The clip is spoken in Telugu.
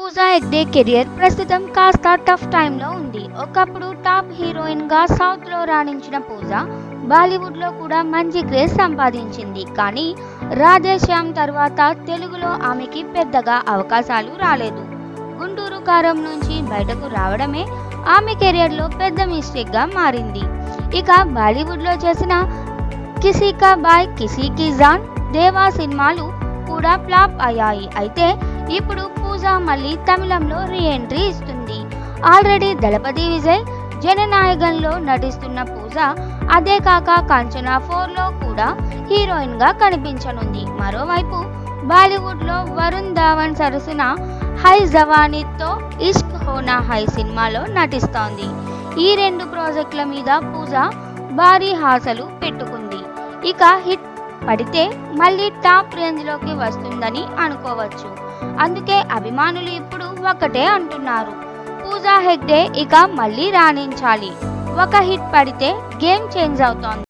పూజా హెగ్డే కెరియర్ ప్రస్తుతం కాస్త టఫ్ టైంలో ఉంది. ఒకప్పుడు టాప్ హీరోయిన్గా సౌత్లో రాణించిన పూజ బాలీవుడ్లో కూడా మంచి క్రేజ్ సంపాదించింది. కానీ రాధేశ్యామ్ తర్వాత తెలుగులో ఆమెకి పెద్దగా అవకాశాలు రాలేదు. గుంటూరు కారం నుంచి బయటకు రావడమే ఆమె కెరియర్లో పెద్ద మిస్టేక్గా మారింది. ఇక బాలీవుడ్లో చేసిన కిసీ కా బాయ్ కిసీ కి జాన్ దేవా సినిమాలు కూడా ఫ్లాప్ అయ్యాయి. అయితే ఇప్పుడు పూజ మళ్ళీ తమిళంలో రీ ఎంట్రీ ఇస్తుంది. ఆల్రెడీ దళపతి విజయ్ జననాయకంలో నటిస్తున్న పూజ అదే కాక కాంచనా ఫోర్లో కూడా హీరోయిన్గా కనిపించనుంది. మరోవైపు బాలీవుడ్లో వరుణ్ ధావన్ సరసన హై జవానీతో ఇష్క్ హోనా హై సినిమాలో నటిస్తోంది. ఈ రెండు ప్రాజెక్టుల మీద పూజ భారీ హాసలు పెట్టుకుంది. ఇక హిట్ పడితే మళ్ళీ టాప్ రేంజ్లోకి వస్తుందని అనుకోవచ్చు. అందుకే అభిమానులు ఇప్పుడు ఒకటే అంటున్నారు. పూజా హెగ్డే ఇక మళ్ళీ రాణించాలి. ఒక హిట్ పడితే గేమ్ చేంజ్ అవుతోంది.